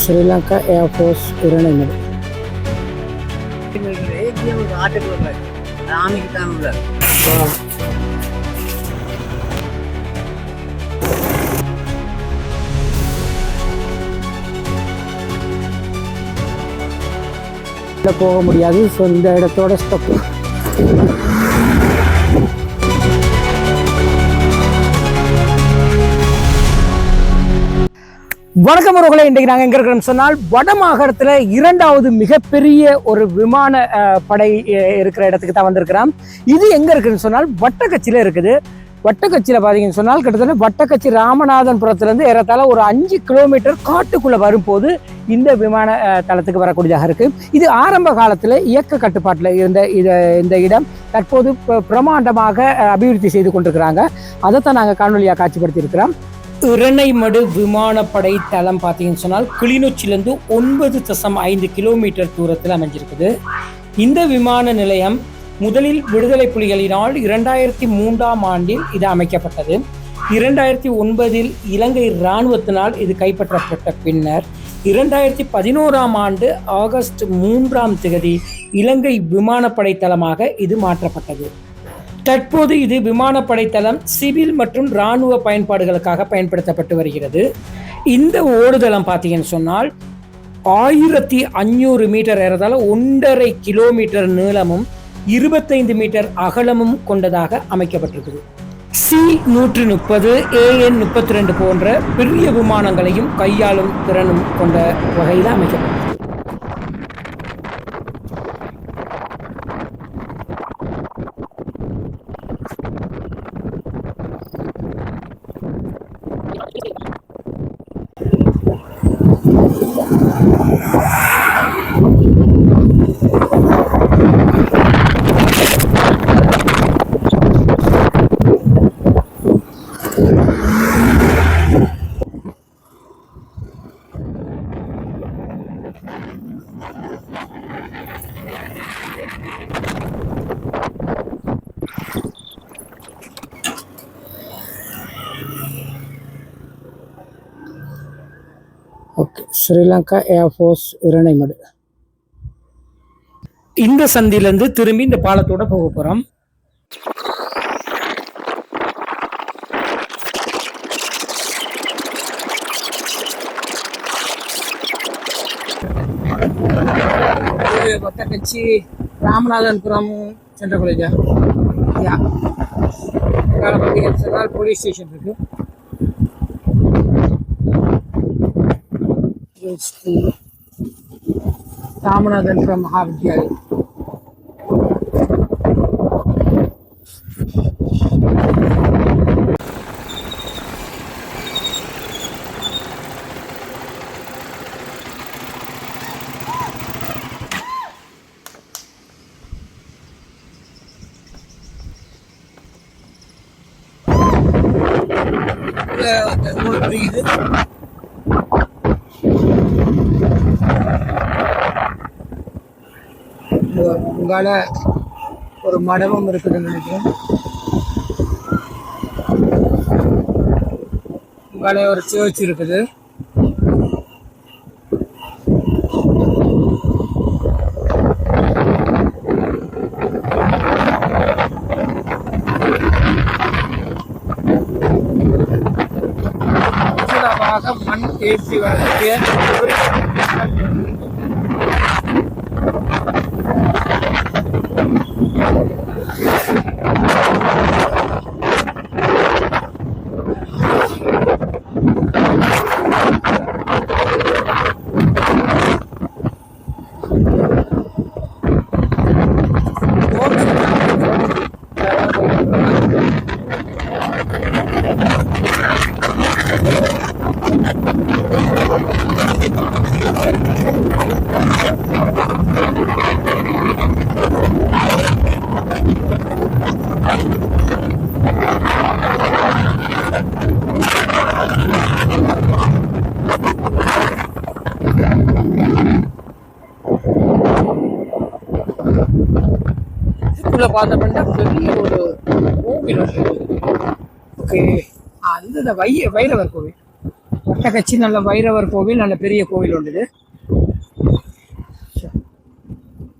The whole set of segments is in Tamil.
ஸ்ரீலங்கா ஏர்ஃபோர்ஸ் இரணைமடு ஒரு ஆட்டுக்கு உள்ள ஆமைக்கு தான் உள்ள உள்ள போக முடியாது ஸோ இந்த இடத்தோட ஸ்டப் வணக்கம் உறவுகளை இன்றைக்கு நாங்கள் எங்கே இருக்கிறோம் சொன்னால் வடமாகாணத்தில் இரண்டாவது மிகப்பெரிய ஒரு விமான படை இருக்கிற இடத்துக்கு தான் வந்திருக்கிறோம் இது எங்கே இருக்குன்னு சொன்னால் வட்டக்கச்சியில் இருக்குது. வட்டக்கச்சியில் பார்த்தீங்கன்னு சொன்னால் கிட்டத்தட்ட வட்டக்கச்சி ராமநாதன்புரத்துலேருந்து ஏறத்தாழ ஒரு அஞ்சு கிலோமீட்டர் காட்டுக்குள்ளே வரும்போது இந்த விமான தளத்துக்கு வரக்கூடியதாக இருக்குது இது ஆரம்ப காலத்தில் இயக்க கட்டுப்பாட்டில் இருந்த இது இந்த இடம் தற்போது பிரமாண்டமாக அபிவிருத்தி செய்து கொண்டிருக்கிறாங்க. அதைத்தான் நாங்கள் காணொலியாக காட்சிப்படுத்தியிருக்கிறோம். இரணைமடு விமானப்படை தளம் பார்த்தீங்கன்னு சொன்னால் கிளிநொச்சியிலேருந்து ஒன்பது தசம் ஐந்து கிலோமீட்டர் தூரத்தில் அமைஞ்சிருக்குது. இந்த விமான நிலையம் முதலில் விடுதலை புலிகளினால் இரண்டாயிரத்தி மூன்றாம் ஆண்டில் இது அமைக்கப்பட்டது. இரண்டாயிரத்தி ஒன்பதில் இலங்கை இராணுவத்தினால் இது கைப்பற்றப்பட்ட பின்னர் இரண்டாயிரத்தி பதினோராம் ஆண்டு ஆகஸ்ட் மூன்றாம் திகதி இலங்கை விமானப்படை தளமாக இது மாற்றப்பட்டது. தற்போது இது விமானப்படை தளம் சிவில் மற்றும் இராணுவ பயன்பாடுகளுக்காக பயன்படுத்தப்பட்டு வருகிறது. இந்த ஓடுதளம் பார்த்தீங்கன்னு சொன்னால் ஆயிரத்தி அஞ்சூறு மீட்டர் ஏறதால ஒன்றரை கிலோமீட்டர் நீளமும் இருபத்தைந்து மீட்டர் அகலமும் கொண்டதாக அமைக்கப்பட்டிருக்குது. சி நூற்றி முப்பது ஏஎன் முப்பத்தி ரெண்டு போன்ற பெரிய விமானங்களையும் கையாளும் திறனும் கொண்ட வகையில் அமைக்கப்படும் ஓகே ஸ்ரீலங்கா ஏர்ஃபோர்ஸ் இரணைமடு. இந்த சந்தியிலேருந்து திரும்பி இந்த பாலத்தோட போக போகிறோம் கொட்டக்கச்சி ராமநாதன்புரம் சென்ற காலேஜா யா பார்த்தீங்கன்னா போலீஸ் ஸ்டேஷன் இருக்கு. ராமநாதன்புரம் மகாவித்யாலயம் உங்களுக்கு புரியுது உங்க- ஒரு மடமும் இருக்குதுன்னு நினைக்கிறேன். உங்கால ஒரு சர்ச் இருக்குது. மண் தேர்ச்சி வரக்கூடிய ஒரு இதுக்குள்ள பார்த்தோம்னா பெரிய ஒரு கோவில் ஓகே. அந்த வைய வைரவர் கோவில். வட்டக்கச்சி நல்ல வைரவர் கோவில் நல்ல பெரிய கோவில் உண்டு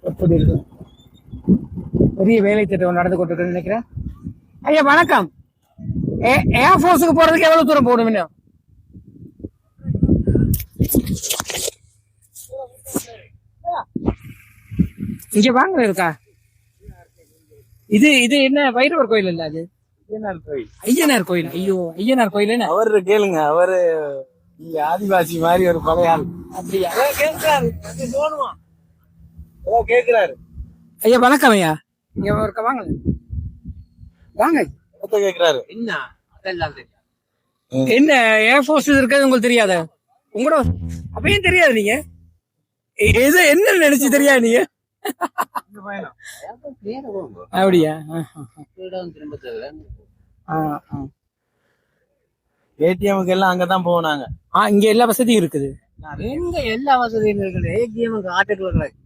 எப்படி இருக்கு? பெரிய வேலை திட்டம் நடந்து கொண்டு நினைக்கிறேன். ஐயா வணக்கம். ஏ- ஏர்ஃபோர்ஸுக்கு போறதுக்கு எவ்வளவு தூரம் போகணும் இன்னும்? இங்க வாங்க இருக்கா? இது இது என்ன வைரவர் கோயில் இல்ல அது? ஐயனார் கோயில். ஐயோ ஐயனார் கோயில் என்ன? அவரு கேளுங்க அவரு இங்க ஆதிவாசி மாதிரி ஒரு பழைய ஆள் அப்படியா அதான் கேட்கிறாரு தோணுமா அதான் கேட்கிறாரு ஐயா வணக்கம் ஐயா. இங்க ஒருக்க வாங்க. வாங்க. கேட்கிறாரு என்ன? அதெல்லாம் என்ன ஏர்ஃபோர்ஸ் இருக்கிறது உங்களுக்கு தெரியாத? உங்களோட அப்பயும் தெரியாது நீங்க? எது என்ன நினைச்சு தெரியாது நீங்க? அப்படியா? ஆ, ஆ, ஆ. ஏடிஎம்க்கு எல்லாம் அங்கதான் போனாங்க ஆ இங்க எல்லா வசதியும் இருக்குது. எங்க எல்லா வசதியும் இருக்குது? ஏடிஎம் ஆட்டுக்குள்ள அது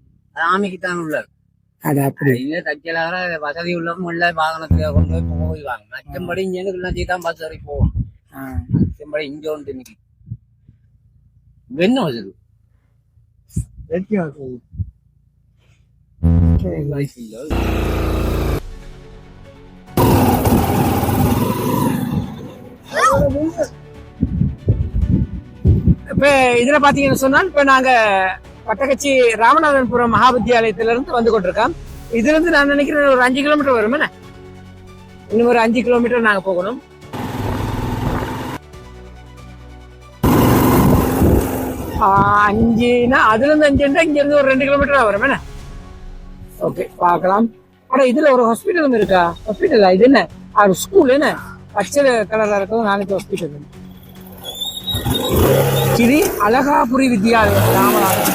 ஆமைக்கு தான் உள்ளது அட அப்படி. இல்ல தச்சலாக வசதி உள்ளவங்க உள்ள வாகனத்துல கொண்டு போய் போயிடுவாங்க மற்றபடி இங்க இருந்து தான் பஸ் வரைக்கும் போகணும். ஆ. மற்றபடி இங்க வந்து நிக்கி என்ன வசதி? ஏடிஎம் வயசு இப்ப இதுல பாத்தீங்கன்னு சொன்னால் இப்ப நாங்க வட்டக்கச்சி ராமநாதன்புரம் மகாவித்யாலயத்திலிருந்து வந்து கொண்டிருக்கோம். இதுல இருந்து நான் நினைக்கிறேன் ஒரு அஞ்சு கிலோமீட்டர் வரும் என்ன? இன்னும் ஒரு அஞ்சு கிலோமீட்டர் நாங்க போகணும். அஞ்சுனா அதுல இருந்து அஞ்சுன்னா இங்க இருந்து ஒரு ரெண்டு கிலோமீட்டர் வரும் என்ன? ஓகே பார்க்கலாம். ஆனா இதுல ஒரு ஹாஸ்பிட்டலும் இருக்கா? ஹாஸ்பிட்டலா இது என்ன? அது ஸ்கூல் என்ன? பச்சை கலரா இருக்கும் நாளைக்கு ஹாஸ்பிட்டல் இது அழகாபுரி வித்யாலயம் ராமநாதன்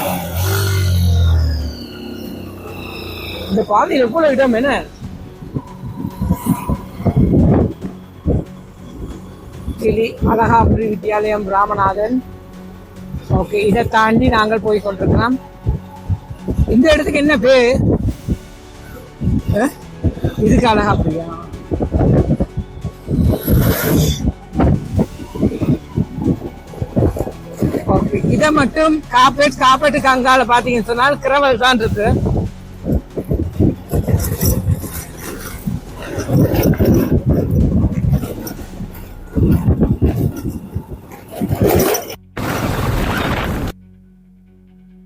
இந்த பாதையில் கூட இடம் என்ன? கிளி அழகாபுரி வித்யாலயம் ராமநாதன். ஓகே இதை தாண்டி நாங்கள் போய் கொண்டிருக்கிறோம் இந்த இடத்துக்கு என்ன பேர்? இதுக்கு அழகாபுரியா ஓகே இதை மட்டும் காப்பேட் காப்பேட்டுக்கு அங்கால பாத்தீங்கன்னு சொன்னால் கிரவல் தான் இருக்கு.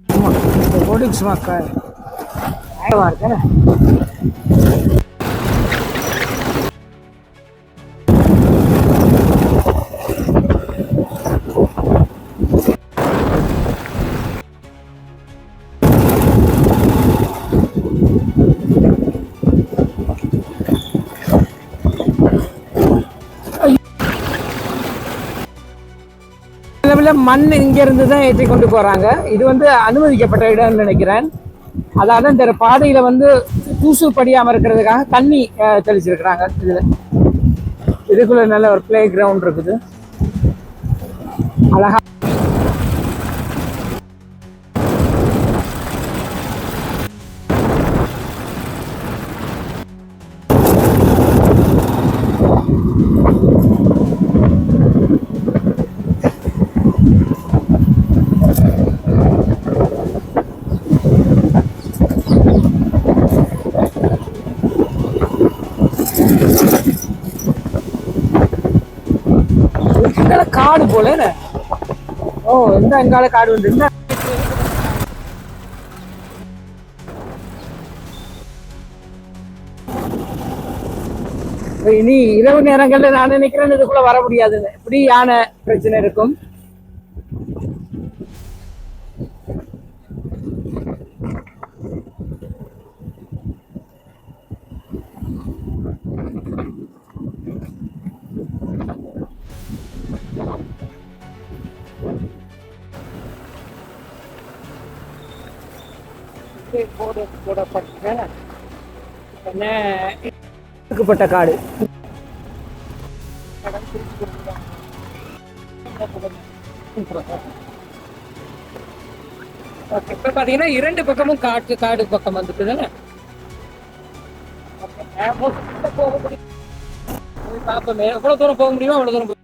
ஆமா, இந்த போர்டிங் அளவில் மண் இங்க இருந்து தான் ஏற்றி கொண்டு போறாங்க. இது வந்து அனுமதிக்கப்பட்ட இடம்னு நினைக்கிறேன். அதாவது இந்த பாதையில வந்து பூசு படியாம இருக்கிறதுக்காக தண்ணி தெளிச்சிருக்கிறாங்க. இதுல இதுக்குள்ள நல்ல ஒரு பிளே கிரவுண்ட் இருக்குது. அழகா காடு போல ஓ எந்த எங்கால காடு வந்து இனி இரவு நேரங்கள்ல நான் நினைக்கிறேன் இதுக்குள்ள வர முடியாதுன்னு இப்படி யானை பிரச்சனை இருக்கும். ஒதுக்கப்பட்ட காடு. இப்ப பாத்தீங்கன்னா இரண்டு பக்கமும் காட்டு காடு பக்கம் வந்துட்டு தானே? போக முடியும். போய் பார்ப்போமே. எவ்வளவு தூரம் போக முடியுமோ அவ்வளவு தூரம்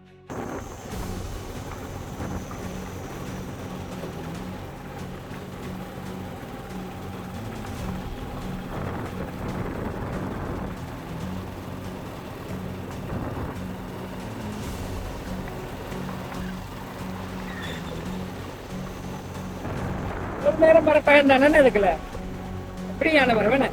தானே இருக்குல்ல அப்படியான வரவேன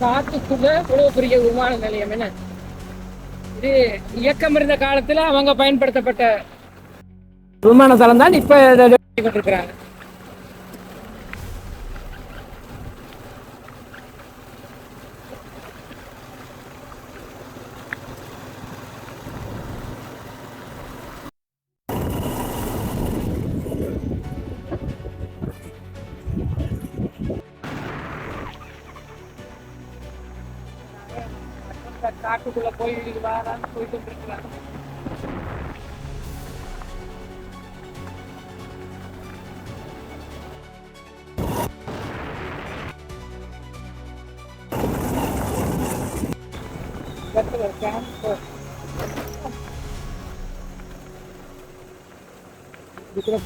காட்டுக்குள்ள இவ்வளவு பெரிய விமான நிலையம் என்ன? இது இயக்கம் இருந்த காலத்துல அவங்க பயன்படுத்தப்பட்ட விமான தளம் தான் இப்ப இதை கொண்டிருக்கிறாங்க காட்டுக்குள்ள போய் வாரான்னு போய் கொண்டிருக்கிறாங்க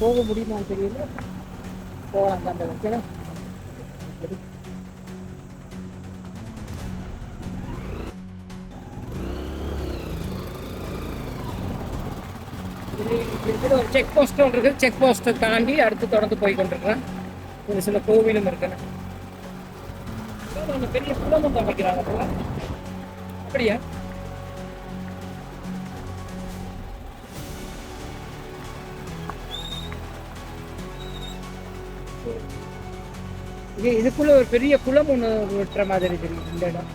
போக முடியுமா தெரியல போகலாம் அந்த வைக்கணும் ஒரு செக் போஸ்ட் ஒன்று இருக்குது. செக் போஸ்ட்டை தாண்டி அடுத்து தொடர்ந்து போய் கொண்டிருக்கிறேன். ஒரு சில கோவிலும் இருக்குன்னு பெரிய குளம் ஒன்று அமைக்கிறாங்க அப்படியா? இது இதுக்குள்ள ஒரு பெரிய குளம் ஒன்று விட்டுற மாதிரி தெரியுது இந்த இடம்.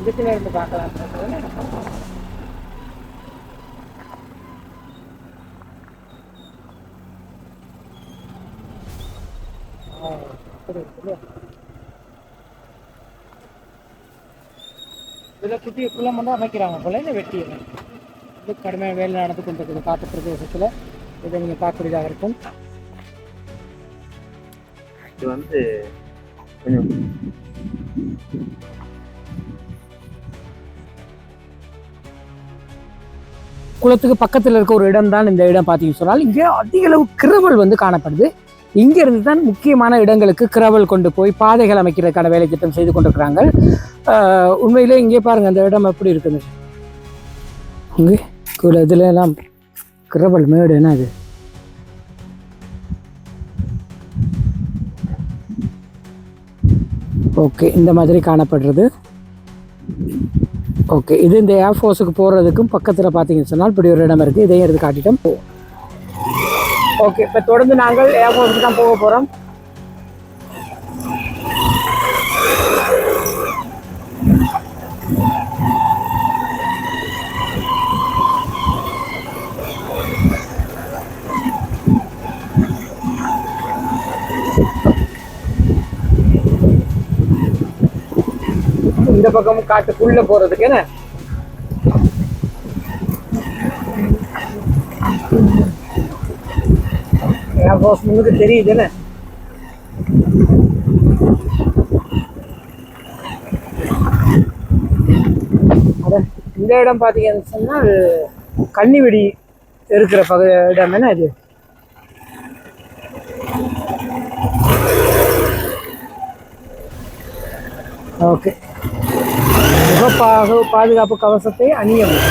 இதுக்குள்ள இருந்து பார்க்கலாம். ஆ, புதிய குளம் வந்து அமைக்கிறாங்க போல இந்த வெட்டியவன் இது கடுமையான வேலை நடந்து கொண்டிருக்குது காட்டு பிரதேசத்துல. இதை நீங்க பார்க்கக்கூடியதாக இருக்கும். இது வந்து கொஞ்சம் குளத்துக்கு பக்கத்தில் இருக்க ஒரு இடம் தான் இந்த இடம் பார்த்தீங்கன்னு சொன்னால். இங்கே அதிக அளவு கிரவல் வந்து காணப்படுது. இங்க இருந்து தான் முக்கியமான இடங்களுக்கு கிரவல் கொண்டு போய் பாதைகள் அமைக்கிறதுக்கான வேலை திட்டம் செய்து கொண்டிருக்கிறாங்க. உண்மையிலே இங்கே பாருங்க அந்த இடம் எப்படி இருக்குது? இங்கே கூட இதுல எல்லாம் கிரபல் மேடு என்ன அது ஓகே இந்த மாதிரி காணப்படுறது. ஓகே இது இந்த ஏர்ஃபோர்ஸுக்கு போகிறதுக்கும் பக்கத்தில் பார்த்தீங்கன்னு சொன்னால் இப்படி ஒரு இடம் இருக்குது இதையும் எடுத்து காட்டிட்டோம். ஓகே இப்போ தொடர்ந்து நாங்கள் ஏர்ஃபோர்ஸுக்கு தான் போக போகிறோம் பக்கமும் காட்டுக்குள்ள போறதுக்கு என்ன? போஸ் முன்னுக்கு தெரியுது என்ன? இந்த இடம் பார்த்தீங்கன்னு சொன்னால் கன்னிவெடி இருக்கிற பக இடம். என்ன இது? ஓகே முகப்பாக பாதுகாப்பு கவசத்தை அணியவும்.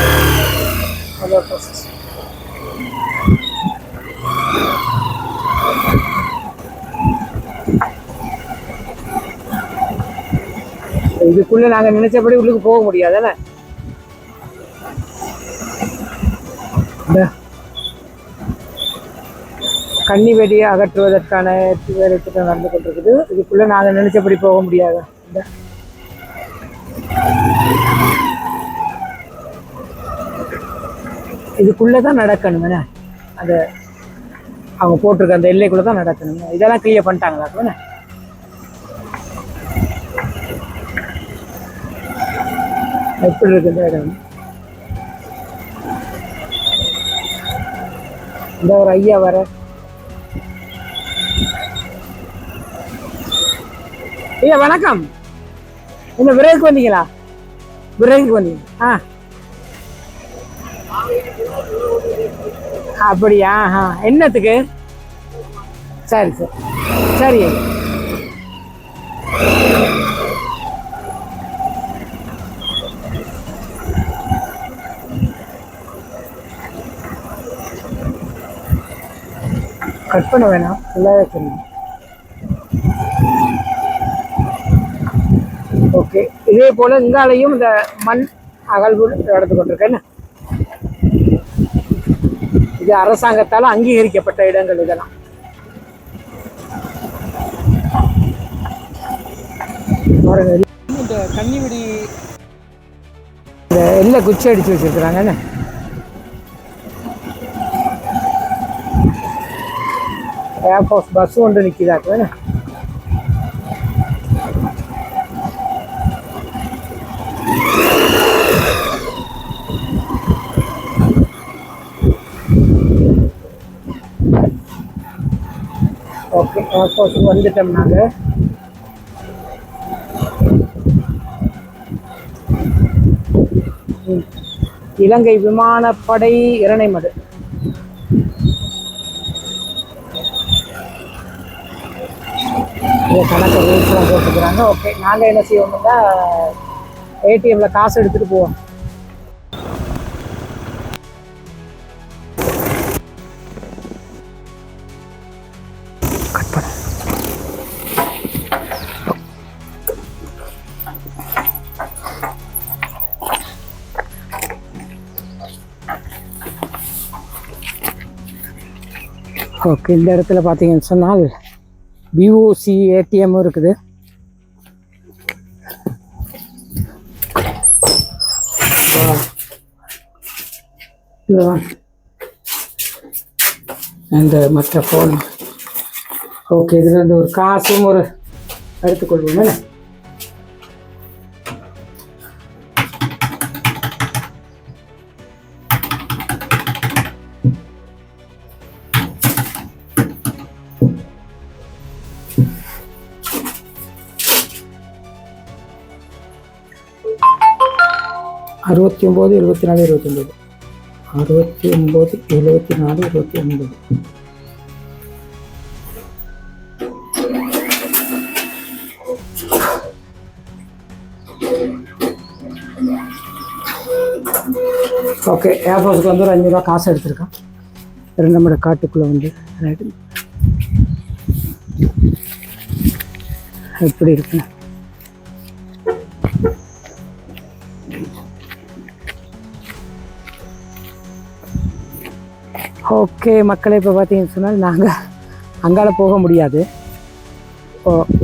இதுக்குள்ள நாங்க நினைச்சபடி உள்ளுக்கு போக முடியாதுல்ல கன்னி வெடியை அகற்றுவதற்கான வேலை திட்டம் நடந்து கொண்டிருக்குது. இதுக்குள்ள நாங்க நினைச்சபடி போக முடியாது. இந்த இதுக்குள்ளே தான் நடக்கணும் அந்த அவங்க போட்டிருக்க அந்த எல்லைக்குள்ளே தான் நடக்கணும் இதெல்லாம் கிளியர் பண்ணிட்டாங்களா எப்படி இருக்கு இந்த இடம்? இந்த ஒரு ஐயா வர. ஐயா வணக்கம். என்ன விரைவுக்கு வந்தீங்களா? விரைவுக்கு வந்தீங்க. ஆ. அப்படியா? ஆ என்னத்துக்கு? சரி சரி. சரி கட் பண்ண வேணாம். நல்லாவே தெரியும் ஓகே. இதே போல் இங்காலையும் இந்த மண் அகழ்வு நடந்து கொண்டிருக்கேன்னு இது அரசாங்கத்தால் அங்கீகரிக்கப்பட்ட இடங்கள் இதெல்லாம். இந்த கன்னிவெடி இந்த எல்லை குச்சி அடிச்சு வச்சிருக்கிறாங்க என்ன? ஏர்ஃபோர்ஸ் பஸ் ஒன்று நிற்கிதாக்கு ஓகே ஏர்ஃபோர்ஸுக்கு வந்துட்டோம் நாங்கள் இலங்கை விமானப்படை இரணைமடு. இந்த கணக்கு ரூல்ஸ்லாம் போட்டுக்கிறாங்க. ஓகே நாங்கள் என்ன செய்வோம்னா ஏடிஎம்ல காசு எடுத்துகிட்டு போவோம். ஓகே இந்த இடத்துல பார்த்தீங்கன்னு சொன்னால் பிஓசி ஏடிஎம் இருக்குது. இந்த மற்ற ஃபோன் ஓகே இதில் இந்த ஒரு காசும் ஒரு எடுத்துக்கொள்வோம் என்ன? அறுபத்தி ஒம்பது எழுபத்தி நாலு இருபத்தொம்பது. அறுபத்தி ஒம்பது எழுபத்தி நாலு இருபத்தி ஒன்பது ஓகே ஏர்ஃபோர்ஸுக்கு வந்து ஒரு அஞ்சூறுரூவா காசு எடுத்திருக்கான். ரெண்டு நம்ம காட்டுக்குள்ளே வந்து ரைட்டு எப்படி இருக்கு ஓகே மக்களே இப்போ பார்த்தீங்கன்னு சொன்னால் நாங்கள் அங்கால போக முடியாது.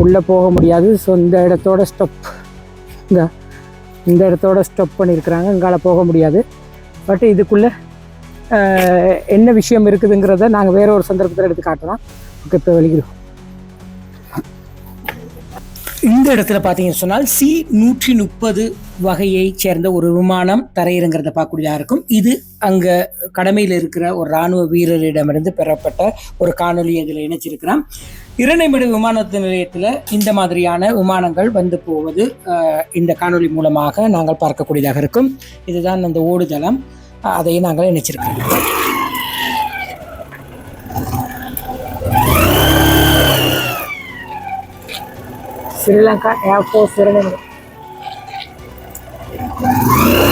உள்ளே போக முடியாது. ஸோ இந்த இடத்தோட ஸ்டப் இந்த இந்த இடத்தோட ஸ்டப் பண்ணியிருக்கிறாங்க அங்கால போக முடியாது. பட் இதுக்குள்ளே என்ன விஷயம் இருக்குதுங்கிறத நாங்கள் வேற ஒரு சந்தர்ப்பத்தில் எடுத்து காட்டலாம். ஓகே இப்போ வெளியிடும் இந்த இடத்துல பார்த்தீங்கன்னு சொன்னால் சி நூற்றி முப்பது வகையைச் சேர்ந்த ஒரு விமானம் தரையிறங்கிறத பார்க்கக்கூடியதாக இருக்கும். இது அங்கே கடமையில் இருக்கிற ஒரு இராணுவ வீரரிடமிருந்து பெறப்பட்ட ஒரு காணொலி இதில் இணைச்சிருக்கிறோம் இரணைமடு விமானத்து நிலையத்தில் இந்த மாதிரியான விமானங்கள் வந்து போவது இந்த காணொளி மூலமாக நாங்கள் பார்க்கக்கூடியதாக இருக்கும். இதுதான் அந்த ஓடுதளம். அதை அதையும் நாங்கள் இணைச்சிருக்கிறோம். Sri Lanka air force Iranamadu Yeah.